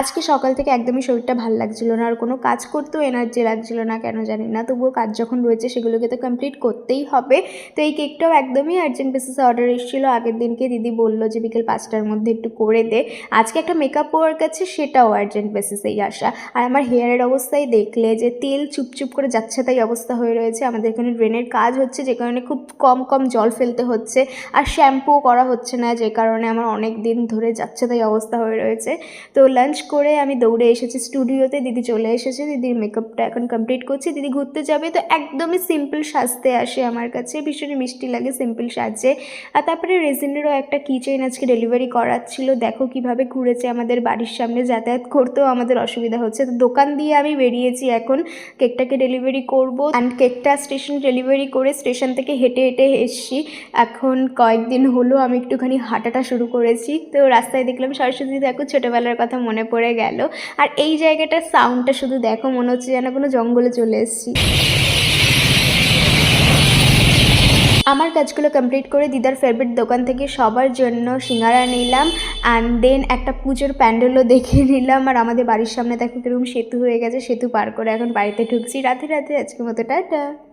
আজকে সকাল থেকে একদমই শরীরটা ভালো লাগছিল না, আর কোনো কাজ করতেও এনার্জি লাগছিল না, কেন জানি না। তবুও কাজ যখন রয়েছে সেগুলোকে তো কমপ্লিট করতেই হবে। তো এই কেকটাও একদমই আর্জেন্ট বেসিসে অর্ডার এসেছিল। আগের দিনকে দিদি বলল যে বিকেল পাঁচটার মধ্যে একটু করে দে। আজকে একটা মেকআপ ওয়ার্ক আছে, সেটাও আর্জেন্ট বেসিসেই আসা। আর আমার হেয়ারের অবস্থায় দেখলে যে তেল চুপচুপ করে যাচ্ছে তাই অবস্থা হয়ে রয়েছে। আমাদের এখানে ড্রেনের কাজ হচ্ছে, যে কারণে খুব কম কম জল ফেলতে হচ্ছে। আর শ্যাম্পুও করা হচ্ছে না, যে কারণে আমার অনেক দিন ধরে যাচ্ছে তাই অবস্থা হয়ে রয়েছে। তো লাঞ্চ করে আমি দৌড়ে এসেছি স্টুডিওতে দিদি চলে এসেছে, দিদির মেকআপটা এখন কমপ্লিট করছি, দিদি ঘুরতে যাবে, তো একদমই সিম্পল সাজতে আসে আমার কাছে, ভীষণই মিষ্টি লাগে সিম্পল সাজে। আর তারপরে রেজিনেরও একটা কিচেন আজকে ডেলিভারি করাচ্ছিল দেখো কীভাবে ঘুরেছে আমাদের বাড়ির সামনে, যাতায়াত করতেও আমাদের অসুবিধা হচ্ছে। তো দোকান দিয়ে আমি বেরিয়েছি এখন, কেকটাকে ডেলিভারি করব অ্যান্ড কেকটা স্টেশন ডেলিভারি করে স্টেশন থেকে হেঁটে হেঁটে এসছি। এখন কয়েকদিন হলো আমি একটুখানি হাঁটাটা শুরু করেছি, তো রাস্তায় দেখলাম সরস্বতী দেখো ছোটোবেলার কথা মনে পড়ে গেল। আর এই জায়গাটার সাউন্ডটা শুধু দেখো, মনে হচ্ছে যেন কোনো জঙ্গলে চলে এসেছি। আমার কাজগুলো কমপ্লিট করে দিদার ফেভারিট দোকান থেকে সবার জন্য সিঙ্গারা নিলাম অ্যান্ড দেন একটা পুজোর প্যান্ডেলও দেখে নিলাম। আর আমাদের বাড়ির সামনে দেখো কীরকম সেতু হয়ে গেছে, সেতু পার করে এখন বাড়িতে ঢুকছি। রাতে রাতে আজকের মতো, টাটা।